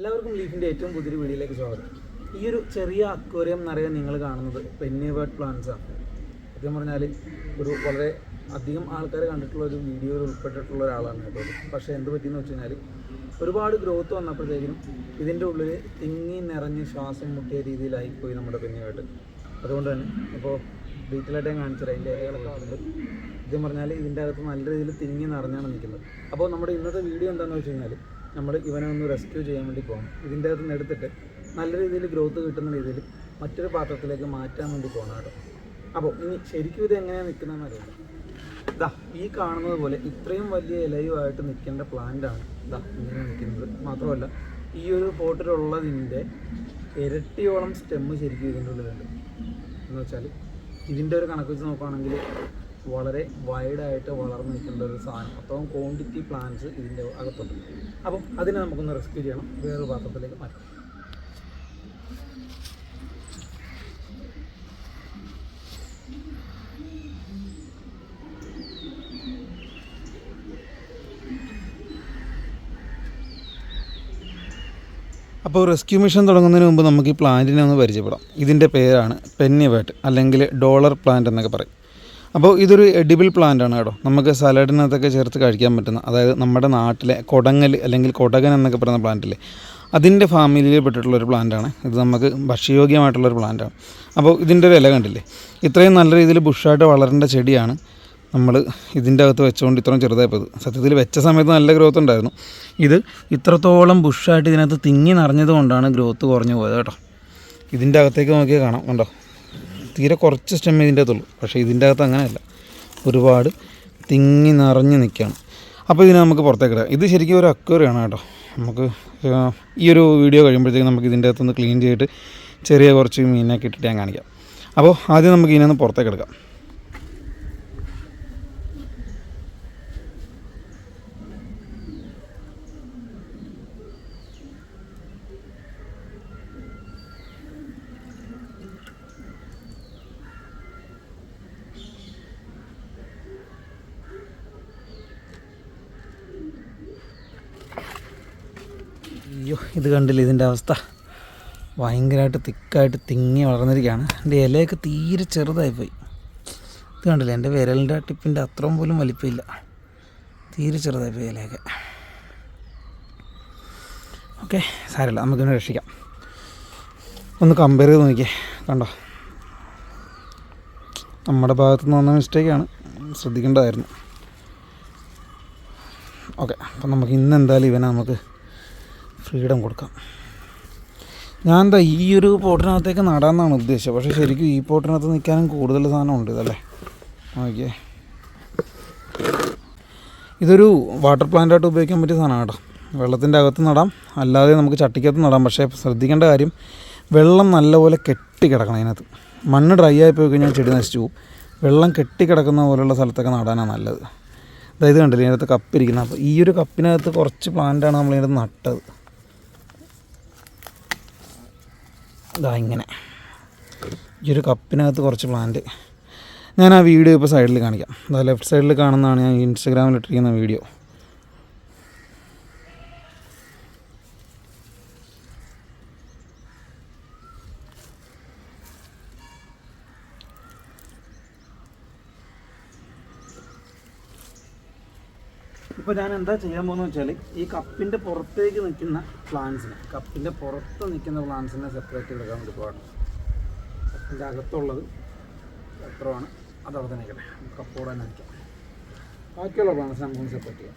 എല്ലാവർക്കും ലീഫിന്റെ ഏറ്റവും പുതിയൊരു വീഡിയോയിലേക്ക് സ്വാഗതം. ഈ ഒരു ചെറിയ അക്വേറിയം നിറയെ നിങ്ങൾ കാണുന്നത് പെന്നിവേർഡ് ആണ് സത്യം പറഞ്ഞാൽ ഒരു വളരെ അധികം ആൾക്കാർ കണ്ടിട്ടുള്ള ഒരു വീഡിയോ ഉൾപ്പെട്ടിട്ടുള്ള ഒരാളാണ് കേട്ടോ. പക്ഷേ എന്ത് പറ്റിയെന്ന് വെച്ച് കഴിഞ്ഞാൽ ഒരുപാട് ഗ്രോത്ത് വന്നപ്പോഴത്തേക്കിനും ഇതിന്റെ ഉള്ളിൽ തിങ്ങി നിറഞ്ഞ് ശ്വാസം മുട്ടിയ രീതിയിലായി പോയി നമ്മുടെ പെന്നിവേട്ട് അതുകൊണ്ട് തന്നെ ഇപ്പോൾ ഡീറ്റെയിലായിട്ട് ഞാൻ കാണിച്ചത് അതിന്റെ ഇലകളൊക്കെ ഉണ്ട് സത്യം പറഞ്ഞാൽ ഇതിന്റെ അകത്ത് നല്ല രീതിയിൽ തിങ്ങി നിറഞ്ഞാണ് നിൽക്കുന്നത്. അപ്പോൾ നമ്മുടെ ഇന്നത്തെ വീഡിയോ എന്താണെന്ന് വെച്ച് കഴിഞ്ഞാൽ നമ്മൾ ഇവനെ ഒന്ന് റെസ്ക്യൂ ചെയ്യാൻ വേണ്ടി പോകണം ഇതിന്റെ അകത്ത് നിന്ന് എടുത്തിട്ട് നല്ല രീതിയിൽ ഗ്രോത്ത് കിട്ടുന്ന രീതിയിൽ മറ്റൊരു പാത്രത്തിലേക്ക് മാറ്റാൻ വേണ്ടി പോകണം കേട്ടോ. അപ്പോൾ ഇനി ശരിക്കും ഇത് എങ്ങനെയാണ് നിൽക്കുന്നതെന്ന് അറിയില്ല ഇതാ ഈ കാണുന്നത് പോലെ ഇത്രയും വലിയ ഇലയുമായിട്ട് നിൽക്കേണ്ട പ്ലാന്റാണ് ഇതാ ഇങ്ങനെ നിൽക്കുന്നത്. മാത്രമല്ല ഈ ഒരു പോട്ടിലുള്ളതിന്റെ ഇരട്ടിയോളം സ്റ്റെമ്മ് ശരിക്കും ഇതിന്റെ ഉള്ളിലുണ്ട് എന്ന് വെച്ചാൽ ഇതിന്റെ ഒരു കണക്ക് വെച്ച് നോക്കുകയാണെങ്കിൽ വളരെ വൈഡായിട്ട് വളർന്നു നിൽക്കേണ്ട ഒരു സാധനം. അത്രയും ക്വാണ്ടിറ്റി പ്ലാന്റ്സ് ഇതിന്റെ അകത്തുണ്ട്. അപ്പം അതിനെ നമുക്കൊന്ന് റെസ്ക്യൂ ചെയ്യണം. വേറൊരു പാത്രത്തിലേക്ക് മാറ്റാം. അപ്പോൾ റെസ്ക്യൂ മിഷൻ തുടങ്ങുന്നതിന് മുമ്പ് നമുക്ക് ഈ പ്ലാന്റിനെ ഒന്ന് പരിചയപ്പെടാം. ഇതിന്റെ പേരാണ് പെന്നിവേട്ട് അല്ലെങ്കിൽ ഡോളർ പ്ലാന്റ് എന്നൊക്കെ പറയും. അപ്പോൾ ഇതൊരു എഡിബിൾ പ്ലാന്റ് ആണ് കേട്ടോ. നമുക്ക് സലാഡിനകത്തൊക്കെ ചേർത്ത് കഴിക്കാൻ പറ്റുന്ന അതായത് നമ്മുടെ നാട്ടിലെ കൊടങ്ങൽ അല്ലെങ്കിൽ കൊടകൻ എന്നൊക്കെ പറയുന്ന പ്ലാന്റില്ലേ അതിന്റെ ഫാമിലിയിൽ പെട്ടിട്ടുള്ള ഒരു പ്ലാന്റാണ് ഇത് നമുക്ക് ഭക്ഷ്യയോഗ്യമായിട്ടുള്ളൊരു പ്ലാന്റാണ് അപ്പോൾ ഇതിന്റെ ഒരു ഇല കണ്ടില്ലേ? ഇത്രയും നല്ല രീതിയിൽ ബുഷായിട്ട് വളരേണ്ട ചെടിയാണ് നമ്മൾ ഇതിന്റെ അകത്ത് വെച്ചുകൊണ്ട് ഇത്രയും ചെറുതായി പോയത്. സത്യത്തിൽ വെച്ച സമയത്ത് നല്ല ഗ്രോത്ത് ഉണ്ടായിരുന്നു. ഇത് ഇത്രത്തോളം ബുഷായിട്ട് ഇതിനകത്ത് തിങ്ങി നിറഞ്ഞത് കൊണ്ടാണ് ഗ്രോത്ത് കുറഞ്ഞു പോയത് കേട്ടോ. ഇതിന്റെ അകത്തേക്ക് നോക്കിയാൽ കാണാം. കണ്ടോ? തീരെ കുറച്ച് സ്റ്റെം ഇതിന്റെ അകത്തുള്ളൂ. പക്ഷേ ഇതിന്റെ അകത്ത് അങ്ങനെയല്ല. ഒരുപാട് തിങ്ങി നിറഞ്ഞ് നിൽക്കുകയാണ്. അപ്പോൾ ഇതിനെ നമുക്ക് പുറത്തേക്ക് ഇടാം. ഇത് ശരിക്കും ഒരു അക്വേറിയാണ് കേട്ടോ. നമുക്ക് ഈ ഒരു വീഡിയോ കഴിയുമ്പോഴത്തേക്കും നമുക്ക് ഇതിന്റെ അകത്തൊന്ന് ക്ലീൻ ചെയ്തിട്ട് ചെറിയ കുറച്ച് മീനൊക്കെ ഇട്ടിട്ട് ഞാൻ കാണിക്കാം. അപ്പോൾ ആദ്യം നമുക്ക് ഇതിനെ ഒന്ന് പുറത്തേക്ക് എടുക്കാം. ഇത് കണ്ടില്ല ഇതിന്റെ അവസ്ഥ? ഭയങ്കരമായിട്ട് തിക്കായിട്ട് തിങ്ങി വളർന്നിരിക്കുകയാണ്. എന്റെ ഇലയൊക്കെ തീരെ ചെറുതായിപ്പോയി. ഇത് കണ്ടില്ല എന്റെ വിരലിന്റെ ടിപ്പിന്റെ അത്രയും പോലും വലിപ്പമില്ല. തീരെ ചെറുതായിപ്പോയി ഇലയൊക്കെ. ഓക്കെ സാരമില്ല നമുക്കിനെ രക്ഷിക്കാം. ഒന്ന് കമ്പയർ ചെയ്ത് നോക്കിയേ. കണ്ടോ? നമ്മുടെ ഭാഗത്തു നിന്ന് വന്ന മിസ്റ്റേക്കാണ്. ശ്രദ്ധിക്കേണ്ടതായിരുന്നു. ഓക്കെ അപ്പം നമുക്ക് ഇന്ന് എന്തായാലും ഇവനെ നമുക്ക് ഫ്രീഡം കൊടുക്കാം. ഞാൻ എന്താ ഈ ഒരു പോട്ടിനകത്തേക്ക് നടാമെന്നാണ് ഉദ്ദേശിച്ചത് പക്ഷേ ശരിക്കും ഈ പോട്ടിനകത്ത് നിൽക്കാനും കൂടുതൽ സാധനം ഉണ്ട് ഇതല്ലേ? ഓക്കെ ഇതൊരു വാട്ടർ പ്ലാന്റായിട്ട് ഉപയോഗിക്കാൻ പറ്റിയ സാധനമാണ് കേട്ടോ. വെള്ളത്തിന്റെ അകത്ത് നടാം. അല്ലാതെ നമുക്ക് ചട്ടിക്കകത്ത് നടാം. പക്ഷേ ശ്രദ്ധിക്കേണ്ട കാര്യം വെള്ളം നല്ലപോലെ കെട്ടി കിടക്കണം അതിനകത്ത്. മണ്ണ് ഡ്രൈ ആയി പോയി കഴിഞ്ഞാൽ ചെടി നശിച്ചു പോകും. വെള്ളം കെട്ടി കിടക്കുന്ന പോലുള്ള സ്ഥലത്തൊക്കെ നടാനാണ് നല്ലത്. അതായത് കണ്ടില്ലേ ഇതിനകത്ത് കപ്പിരിക്കുന്നത്. അപ്പോൾ ഈ ഒരു കപ്പിനകത്ത് കുറച്ച് പ്ലാന്റാണ് നമ്മൾ ഇതിനകത്ത് നട്ടത്. ഇതാ ഇങ്ങനെ. ഈ ഒരു കപ്പിനകത്ത് കുറച്ച് പ്ലാന്റ് ഞാൻ ആ വീഡിയോ ഇപ്പോൾ സൈഡിൽ കാണിക്കാം. അതാ ലെഫ്റ്റ് സൈഡിൽ കാണുന്നതാണ് ഞാൻ ഇൻസ്റ്റഗ്രാമിൽ ഇട്ടിരിക്കുന്ന വീഡിയോ ഇപ്പോൾ ഞാൻ എന്താ ചെയ്യാൻ പോകുന്നത് വെച്ചാൽ ഈ കപ്പിന്റെ പുറത്തേക്ക് നിൽക്കുന്ന പ്ലാന്റ്സിനെ കപ്പിന്റെ പുറത്ത് നിൽക്കുന്ന പ്ലാന്റ്സിനെ സെപ്പറേറ്റ് എടുക്കാൻ വേണ്ടി പോകണം കപ്പിന്റെ അകത്തുള്ളത് എത്രയാണ് അത് അവിടെ തന്നെ നിൽക്കട്ടെ കപ്പോടെ തന്നെ നിൽക്കാം ബാക്കിയുള്ള പ്ലാന്റ്സ് നമുക്ക് സെപ്പറേറ്റ് ചെയ്യാം.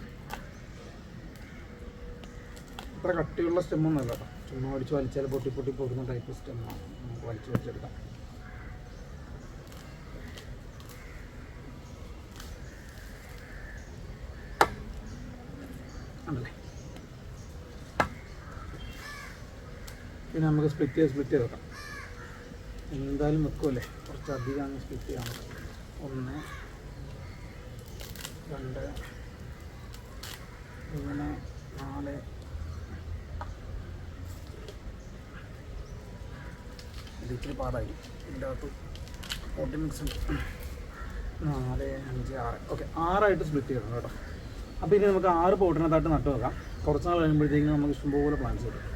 ഇത്ര കട്ടിയുള്ള സ്റ്റെമ്മൊന്നും അല്ല കേട്ടോ. ചുമ്മാ അടിച്ച് വലിച്ചാൽ പൊട്ടി പൊട്ടി പോകുന്ന ടൈപ്പ് സ്റ്റെമ്മാണ് നമുക്ക് വലിച്ച് വലിച്ചെടുക്കാം. ഉണ്ടല്ലേ? പിന്നെ നമുക്ക് സ്പ്ലിറ്റ് ചെയ്ത് സ്പ്ലിറ്റ് ചെയ്ത് വെക്കാം. എന്തായാലും വെക്കുമല്ലേ കുറച്ചധികം അങ്ങ് സ്പ്ലിറ്റ് ചെയ്യാൻ ഒന്ന് രണ്ട് മൂന്ന് നാല് ഇതിച്ചിരി പാടായി ഇതിന്റെ അകത്ത് ഫോർട്ടി മിക്സ് നാല് അഞ്ച് ആറ്. ഓക്കെ ആറായിട്ട് സ്പ്ലിറ്റ് ചെയ്യണം കേട്ടോ. അപ്പോൾ ഇനി നമുക്ക് ആറ് പോട്ടിനകത്തായിട്ട് നട്ടു വെക്കാം. കുറച്ച് നാൾ കഴിയുമ്പോഴത്തേക്കും നമുക്ക് ഇഷ്ടംപോലെ പ്ലാന്റ്സ് കിട്ടും.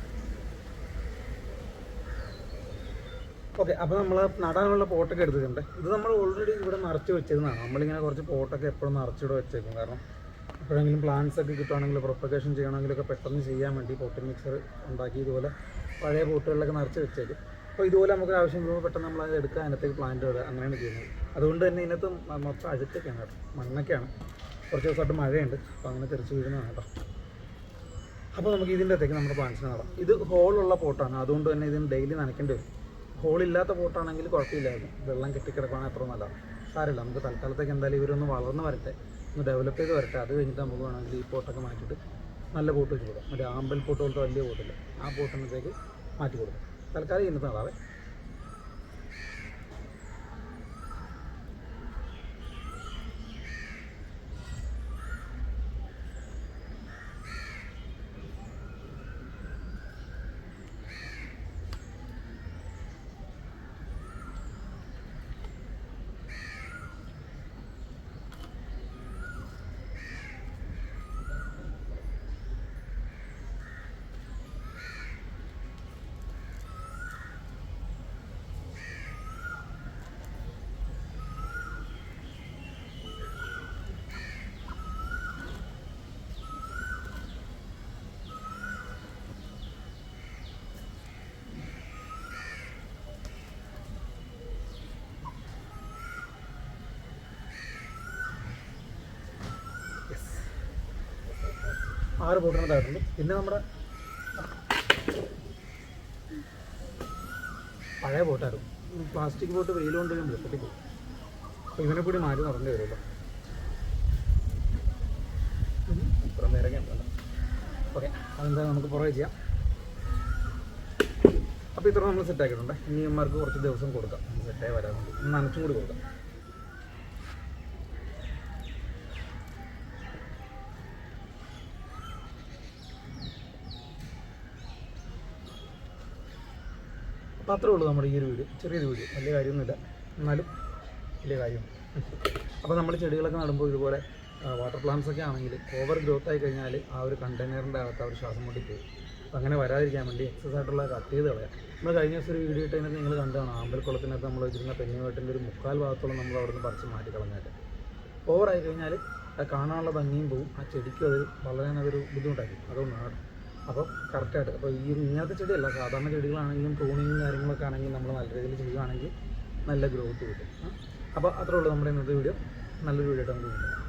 ഓക്കെ അപ്പോൾ നമ്മൾ നടാനുള്ള പോട്ടൊക്കെ എടുത്തിട്ടുണ്ട്. ഇത് നമ്മൾ ഓൾറെഡി ഇവിടെ നിറച്ച് വെച്ചിരുന്നതാണ് നമ്മളിങ്ങനെ കുറച്ച് പോട്ടൊക്കെ എപ്പോഴും നിറച്ചിവിടെ വെച്ചേക്കും. കാരണം എപ്പോഴെങ്കിലും പ്ലാന്റ്സ് ഒക്കെ കിട്ടുകയാണെങ്കിൽ പ്രൊപ്പഗേഷൻ ചെയ്യണമെങ്കിലൊക്കെ പെട്ടെന്ന് ചെയ്യാൻ വേണ്ടി പോട്ടി മിക്സർ ഉണ്ടാക്കി ഇതുപോലെ പഴയ പോട്ടുകളിലൊക്കെ നിറച്ച് വെച്ചേക്കും. അപ്പോൾ ഇതുപോലെ നമുക്ക് ആവശ്യം വരുമ്പോൾ പെട്ടെന്ന് നമ്മൾ അത് എടുക്കുക അതിനകത്തേക്ക് പ്ലാന്റ് ഇടുക അങ്ങനെയാണ് ചെയ്യുന്നത്. അതുകൊണ്ട് തന്നെ ഇതിനകത്ത് മൊത്തം അഴുത്തൊക്കെയാണ് കേട്ടോ. മണ്ണൊക്കെയാണ്. കുറച്ച് ദിവസമായിട്ട് മഴയുണ്ട്. അപ്പോൾ അങ്ങനെ തെറിച്ച് വീഴുന്നതാണ് കേട്ടോ. അപ്പോൾ നമുക്ക് ഇതിന്റെ അകത്തേക്ക് നമ്മുടെ പ്ലാന്റ്സിനെ നടാം ഇത് ഹോളുള്ള പോട്ടാണ് അതുകൊണ്ട് തന്നെ ഇതിന് ഡെയിലി നനയ്ക്കേണ്ടി വരും. ഹോളില്ലാത്ത പോട്ടാണെങ്കിൽ കുഴപ്പമില്ലായിരുന്നു. വെള്ളം കെട്ടിക്കിടക്കുവാണെങ്കിൽ അത്ര നല്ലതാണ്. സാരമില്ല. നമുക്ക് തൽക്കാലത്തേക്ക് എന്തായാലും ഇവരൊന്ന് വളർന്ന് വരട്ടെ. ഒന്ന് ഡെവലപ്പ് ചെയ്ത് വരട്ടെ. അത് കഴിഞ്ഞിട്ട് നമുക്ക് വേണമെങ്കിൽ ഈ പോട്ടൊക്കെ മാറ്റിയിട്ട് നല്ല പോട്ട് വെച്ച് കൊടുക്കാം. മറ്റേ ആമ്പൽ പോട്ട് പോലത്തെ വലിയ പോട്ടില്ല ആ പോട്ടിനത്തേക്ക് മാറ്റി കൊടുക്കാം. തൽക്കാലം ഇന്നത്തെ നടാവേ ആറ് പോട്ടിനകത്തായിട്ടുണ്ട് പിന്നെ നമ്മുടെ പഴയ ബോട്ടായിരുന്നു പ്ലാസ്റ്റിക് ബോട്ട് വെയിൽ കൊണ്ട് ഞാൻ വെളുപ്പത്തിൽ പോകും. അപ്പോൾ ഇവനെ കൂടി മാറ്റി നടന്നേ വരുമല്ലോ ഇപ്പുറം വേറെ ഓക്കെ അതെന്താ നമുക്ക് പുറകെ ചെയ്യാം. അപ്പോൾ ഇത്ര നമ്മൾ സെറ്റ് ആക്കിയിട്ടുണ്ട്. ഇനി അമ്മമാർക്ക് കുറച്ച് ദിവസം കൊടുക്കാം. സെറ്റായി വരാൻ വേണ്ടി. നനച്ചും കൂടി കൊടുക്കാം. അത്രേ ഉള്ളൂ നമ്മുടെ ഈ ഒരു വീഡിയോ ചെറിയൊരു വീട്. വലിയ കാര്യമൊന്നുമില്ല. എന്നാലും വലിയ കാര്യമാണ് അപ്പോൾ നമ്മൾ ചെടികളൊക്കെ നടുമ്പോൾ ഇതുപോലെ വാട്ടർ പ്ലാന്റ്സ് ഒക്കെ ആണെങ്കിൽ ഓവർ ഗ്രോത്ത് ആയി കഴിഞ്ഞാൽ ആ ഒരു കണ്ടെയ്നറിന്റെ അകത്ത് അവർ ശ്വാസം മുട്ടി പോകും അങ്ങനെ വരാതിരിക്കാൻ വേണ്ടി എക്സസ് ആയിട്ടുള്ള കട്ട് ചെയ്ത് കളയാം. നമ്മൾ കഴിഞ്ഞ ദിവസം ഒരു വീഡിയോ ഇട്ടതിനകത്ത് നിങ്ങൾ കണ്ടതാണ് ആമ്പൽക്കുളത്തിനകത്ത് നമ്മൾ വെച്ചിരുന്ന പെഞ്ഞുവേട്ടിന്റെ ഒരു മുക്കാൽ ഭാഗത്തോളം നമ്മൾ അവിടെ നിന്ന് പറിച്ച് മാറ്റി കളഞ്ഞായിട്ട് ഓവറായി കഴിഞ്ഞാൽ അത് കാണാനുള്ള ഭംഗിയും പോവും. ആ ചെടിക്കും അത് വളരെ അതൊരു ബുദ്ധിമുട്ടായിരിക്കും. അതുകൊണ്ടാണ് അപ്പോൾ കറക്റ്റായിട്ട് അപ്പോൾ ഈ ഇങ്ങനത്തെ ചെടിയല്ല സാധാരണ ചെടികളാണെങ്കിലും പ്രൂണിങ്ങും കാര്യങ്ങളൊക്കെ ആണെങ്കിൽ നമ്മൾ നല്ല രീതിയിൽ ചെയ്യുകയാണെങ്കിൽ നല്ല ഗ്രോത്ത് കിട്ടും. അപ്പോൾ അത്രേ ഉള്ളൂ നമ്മുടെ ഇന്നത്തെ വീഡിയോ നല്ലൊരു വീഡിയോ ആയിട്ട് നമുക്ക് കിട്ടും